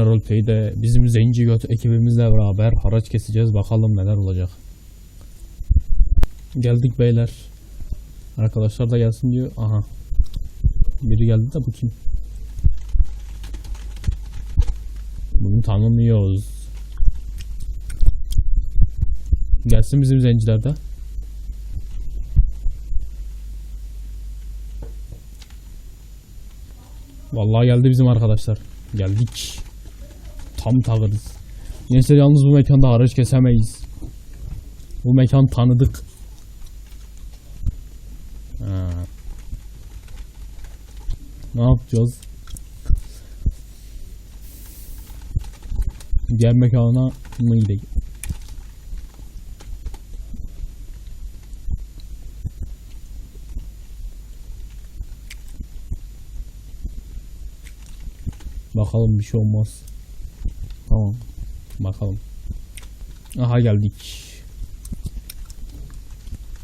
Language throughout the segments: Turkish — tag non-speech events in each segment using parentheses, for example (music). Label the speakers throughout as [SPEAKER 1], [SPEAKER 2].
[SPEAKER 1] tane roleplay'de bizim zenci göt ekibimizle beraber haraç keseceğiz. Bakalım neler olacak. Geldik beyler. Arkadaşlar da gelsin diyor. Aha. Biri geldi de bu kim? Bunu tanımıyoruz. Gelsin bizim zenciler de. Vallahi geldi bizim arkadaşlar. Geldik. Tam tağırız. Gençler yalnız bu mekanda haraç kesemeyiz. Bu mekan tanıdık. Ha. Ne yapacağız? Diğer mekana mı gidelim? Bakalım bir şey olmaz. Bakalım. Aha geldik.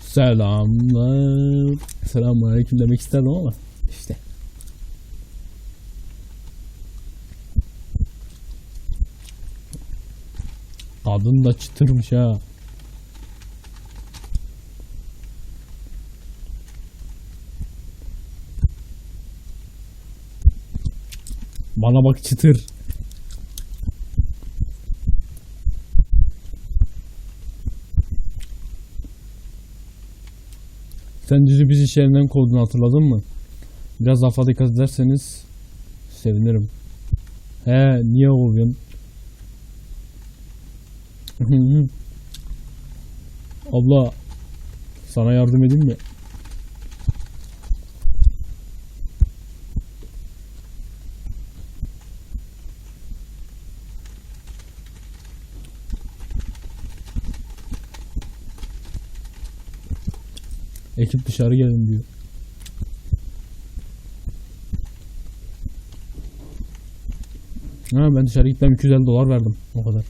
[SPEAKER 1] Selamlar. Selamünaleyküm demek isterdim ama işte. Kadın da çıtırmış ha. Bana bak çıtır. Sen düzü biz iş yerinden kovdun hatırladın mı? Biraz lafa dikkat ederseniz sevinirim. He niye kovuyorsun? (laughs) Abla sana yardım edeyim mi? Ekip dışarı gelin diyor. Ha ben dışarı gitmem 250 dolar verdim. O kadar.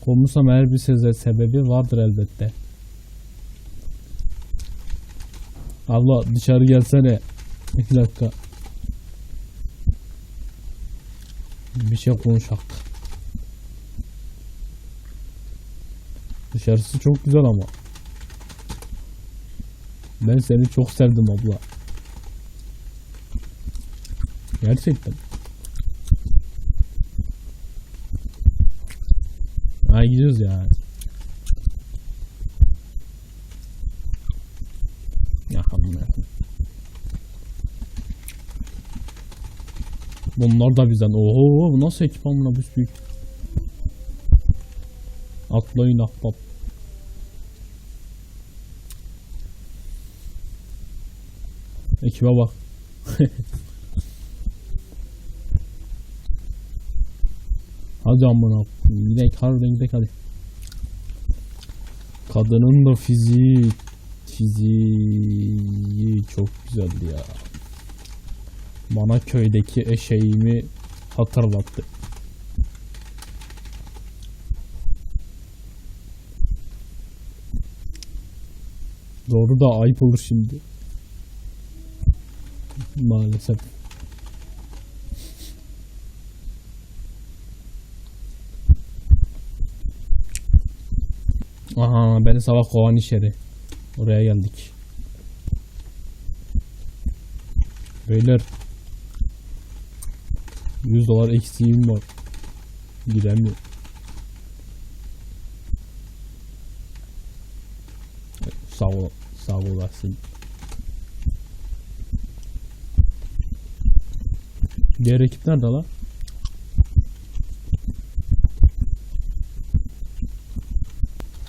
[SPEAKER 1] Kovmuşsam eğer bir seze sebebi vardır elbette. Abla dışarı gelsene. İki dakika. Bir şey konuşak. Dışarısı çok güzel ama. Ben seni çok sevdim abla. Gerçekten. Ha gidiyoruz ya. Yakalım ya. Bunlar da bizden. Oho bu nasıl ekip amına büyük. Atlayın ahbap. Ekibe bak. (laughs) hadi amına. Gidelim harbiden gidelim hadi. Kadının da fiziği fiziği çok güzeldi ya. Bana köydeki eşeğimi hatırlattı. Doğru da ayıp olur şimdi. Maalesef. Aha beni sabah kovan iş yeri. Oraya geldik. Beyler 100 dolar eksiğim var. Giremiyor. Sağ ol, sağ olasın. Diğer ekip nerede lan?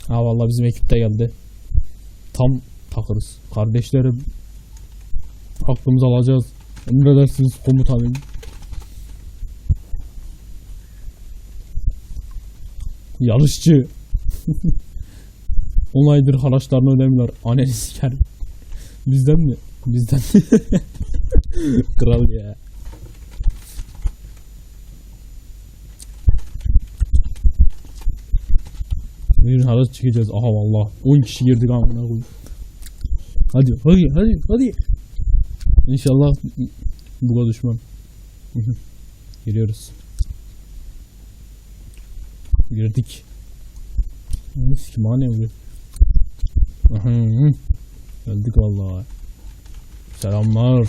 [SPEAKER 1] Ha vallahi bizim ekip de geldi. Tam takırız. Kardeşlerim aklımızı alacağız. Emredersiniz komutanım. Yarışçı. (laughs) 10 aydır haraçlarını ödemiyorlar. Anneni siker. Bizden mi? Bizden. (laughs) Kral ya. Bugün haraç çıkacağız. Aha valla. 10 kişi girdik amına koyayım. Hadi hadi hadi hadi. İnşallah buga düşmem. (laughs) Giriyoruz. Girdik. Mis ki mane Geldik vallahi. Selamlar.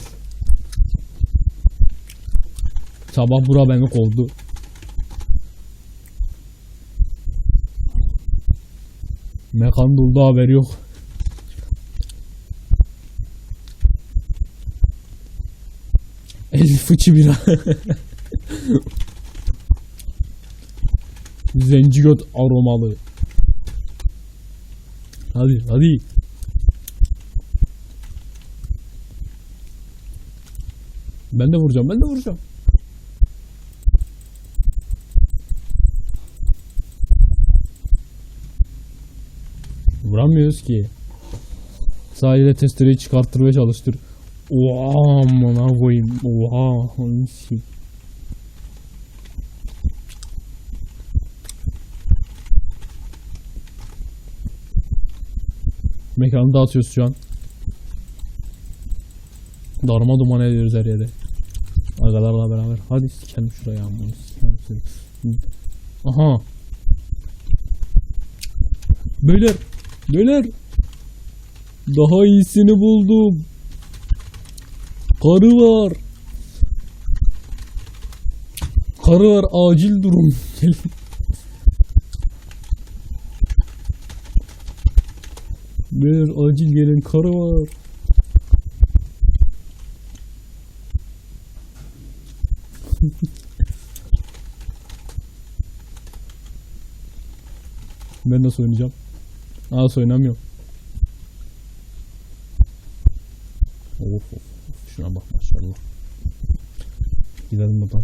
[SPEAKER 1] Sabah bura beni kovdu. Mekan doldu haberi yok. El fıçı bira. (laughs) Zenci göt aromalı. Hadi hadi. Ben de vuracağım ben de vuracağım. Vuramıyoruz ki. Sadece testereyi çıkarttır ve çalıştır. Oha amına koyayım. Oha. hangisi? Mekanı dağıtıyoruz şu an. Darma duman ediyoruz her yere. Agalarla beraber. Hadi sikelim şuraya amına. Aha. Beyler. Beyler. Daha iyisini buldum. Karı var. Karı var acil durum. (laughs) Gelin. Beyler acil gelin karı var. (laughs) ben nasıl oynayacağım? Nasıl oynamıyorum? Of of. Şuna bak maşallah. Gidelim buradan.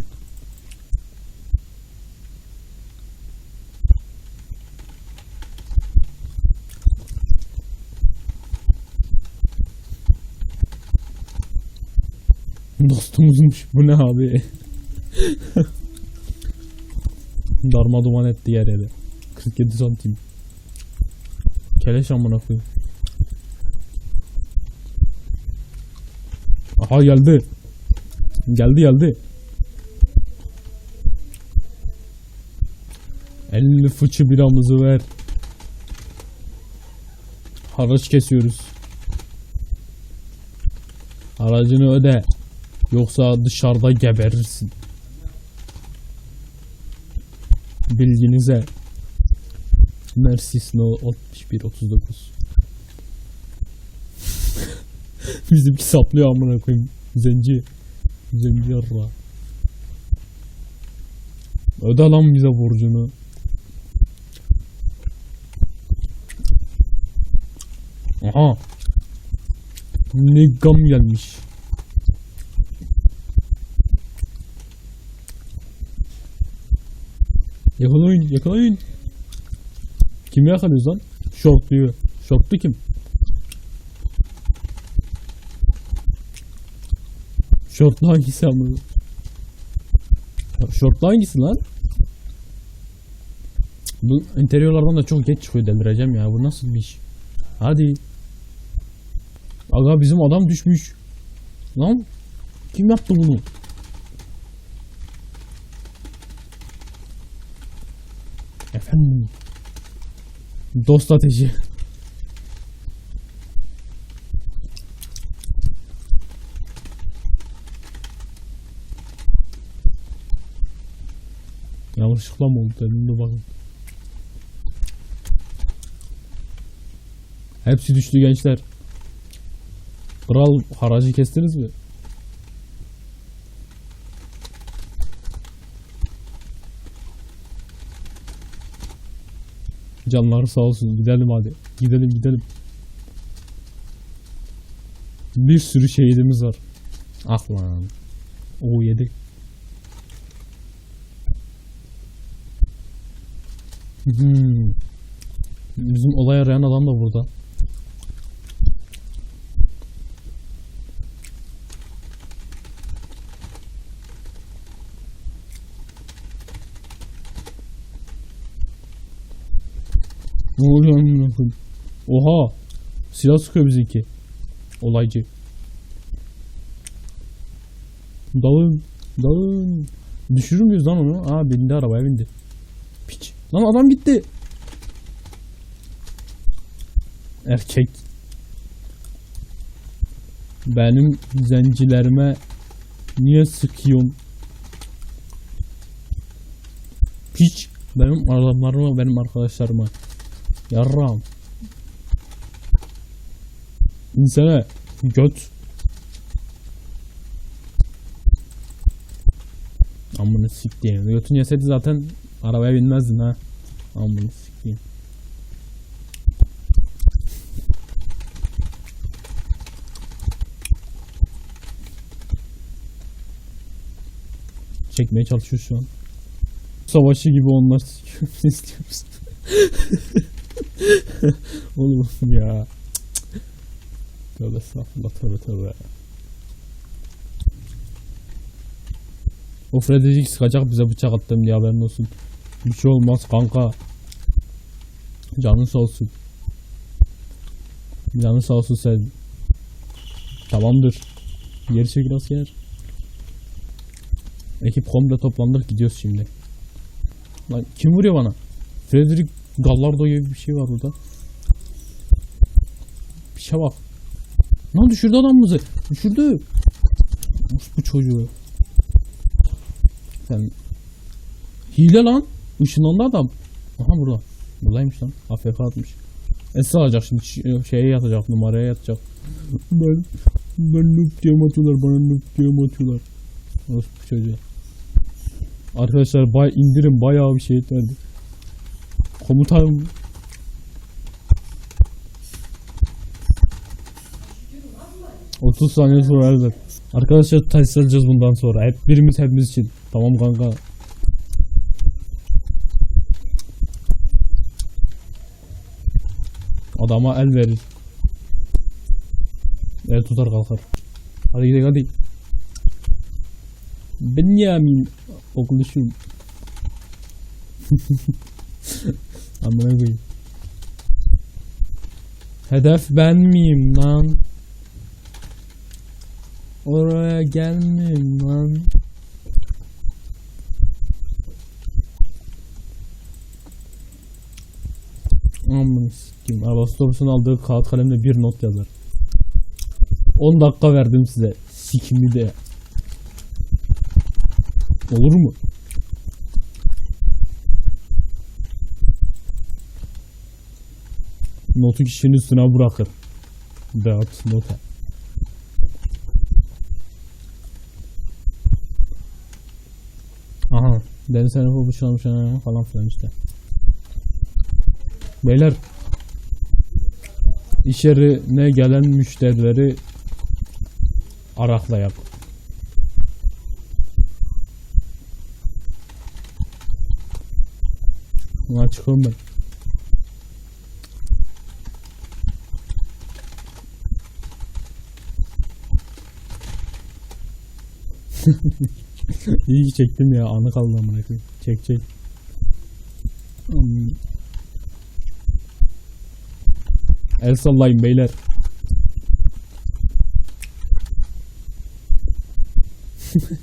[SPEAKER 1] Dostumuzmuş. Bu ne abi? Darma duman etti yer yere. 47 santim. Keleş amına koyayım. Aha geldi. Geldi geldi. 50 fıçı biramızı ver. Haraç kesiyoruz. Haracını öde. Yoksa dışarıda geberirsin. Bilginize. Mercy Snow 61 39. (laughs) Bizimki saplıyor amına koyayım. Zenci. Zenci yarra. Öde lan bize borcunu. Aha. Ne gam gelmiş. Yakalayın, yakalayın. Kim yakalıyoruz lan? Şortluyor. Şortlu kim? Şortlu hangisi ama? Şortlu hangisi lan? Bu interiorlardan da çok geç çıkıyor delireceğim ya. Bu nasıl bir iş? Hadi. Aga bizim adam düşmüş. Lan kim yaptı bunu? Efendim. Dost ateşi. Yanlışlıkla mı oldu dedim de bakın. Hepsi düştü gençler. Kral haracı kestiniz mi? Canları sağ olsun. Gidelim hadi. Gidelim gidelim. Bir sürü şehidimiz var. Ah lan. O yedik. Hmm. Bizim olay arayan adam da burada. Oha! Silah sıkıyor bizimki. Olaycı. Dalın. Dalın. Düşürür müyüz lan onu? Aa bindi arabaya bindi. Piç. Lan adam gitti. Erkek. Benim zencilerime niye sıkıyorsun? Piç. Benim adamlarıma, benim arkadaşlarıma. Yarram. İnsana göt. Amını siktiğim. Götün yeseydi zaten arabaya binmezdin ha. Amını siktiğim. Çekmeye çalışıyor şu an. Savaşı gibi onlar (laughs) sikiyor. (laughs) Oğlum ya. Tövbe estağfurullah tövbe tövbe. O Frederick sıkacak bize bıçak attım diye haberin olsun. Bir şey olmaz kanka. Canın sağ olsun. Canın sağ olsun sen. Tamamdır. Geri çekil asker. Ekip komple toplandık gidiyoruz şimdi. Lan kim vuruyor bana? Frederick Gallardo gibi bir şey var burada. Bir şey bak. Lan düşürdü adamımızı. Düşürdü. Bu çocuğu. Sen hile lan. Işınlandı adam. Aha burada. Buradaymış lan. AFK atmış. Esra alacak şimdi ş- şeye yatacak numaraya yatacak. Ben ben noob diye atıyorlar bana noob diye atıyorlar. Orospu çocuğu. Arkadaşlar bay indirin bayağı bir şey etmedi. Komutanım. Otuz saniye sonra herhalde. Arkadaşlar alacağız bundan sonra. Hep birimiz hepimiz için. Tamam kanka. Adama el verir. El tutar kalkar. Hadi gidelim hadi. Benyamin okuluşum. (laughs) Amına koyayım. Hedef ben miyim lan? Oraya gelmeyeyim lan. Aman sikeyim. Arabastopus'un aldığı kağıt kalemle bir not yazar. 10 dakika verdim size. Sikimi de. Olur mu? Notu kişinin üstüne bırakır. Beat nota. Aha. Deniz buluşlamış ha, falan filan işte. Beyler. İş yerine gelen müşterileri araklayak. Buna çıkıyorum ben. (laughs) İyi ki çektim ya anı kaldı amına koyayım. Çek çek. El sallayın beyler. (laughs)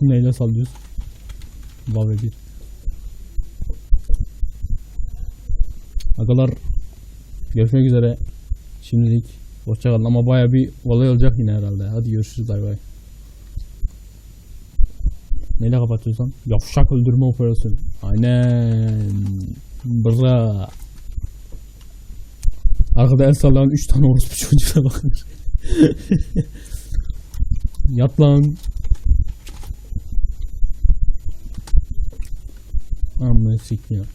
[SPEAKER 1] Neyle sallıyoruz? Vav bir. Agalar görüşmek üzere. Şimdilik hoşçakalın ama baya bir olay olacak yine herhalde. Hadi görüşürüz bay bay. Neyle kapatıyorsan? Yavşak öldürme operasyonu. Aynen. Bra. Arkada el sallayan 3 tane orospu çocuğuna bakın. (laughs) Yat lan. Amma sikmiyor.